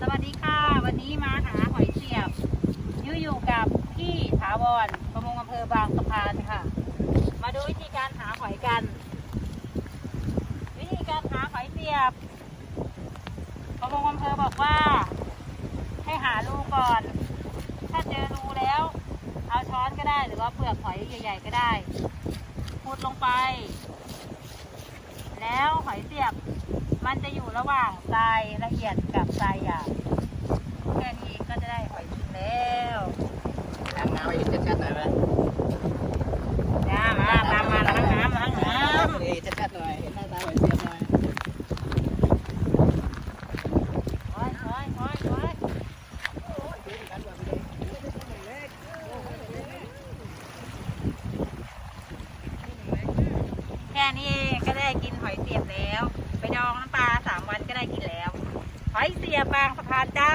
สวัสดีค่ะ วันนี้มาหาหอยเสียบยืออยู่กับพี่ถาวรประมงอำเภอบางสะพานค่ะ มาดูวิธีการหาหอยกัน วิธีการหาหอยเสียบ ประมงอำเภอบอกว่า ให้หารูก่อน ถ้าเจอรูแล้ว เอาช้อนก็ได้หรือว่าเปลือกหอยใหญ่ ๆ ก็ได้ขุดลงไป แล้วหอยเสียบ มันจะอยู่ระหว่างทรายละเอียดกับทรายหยาบแค่นี้ก็จะได้หอยจริงแล้วทางน้ำไปชัดๆหน่อยไหมจ้ามาตามมาล้างน้ำล้างน้เอ้ยชัดๆหน่อยเห็นหน้าตาหอยเสียบหน่อยำโอ้ยโอ้ยโอ้ยโอ้ยแค่นี้เองก็ได้กินหอยเสียบแล้ว ไปดองน้ำปลาสามวันก็ได้กินแล้ว หอ ยเสียบางสะพานจ้า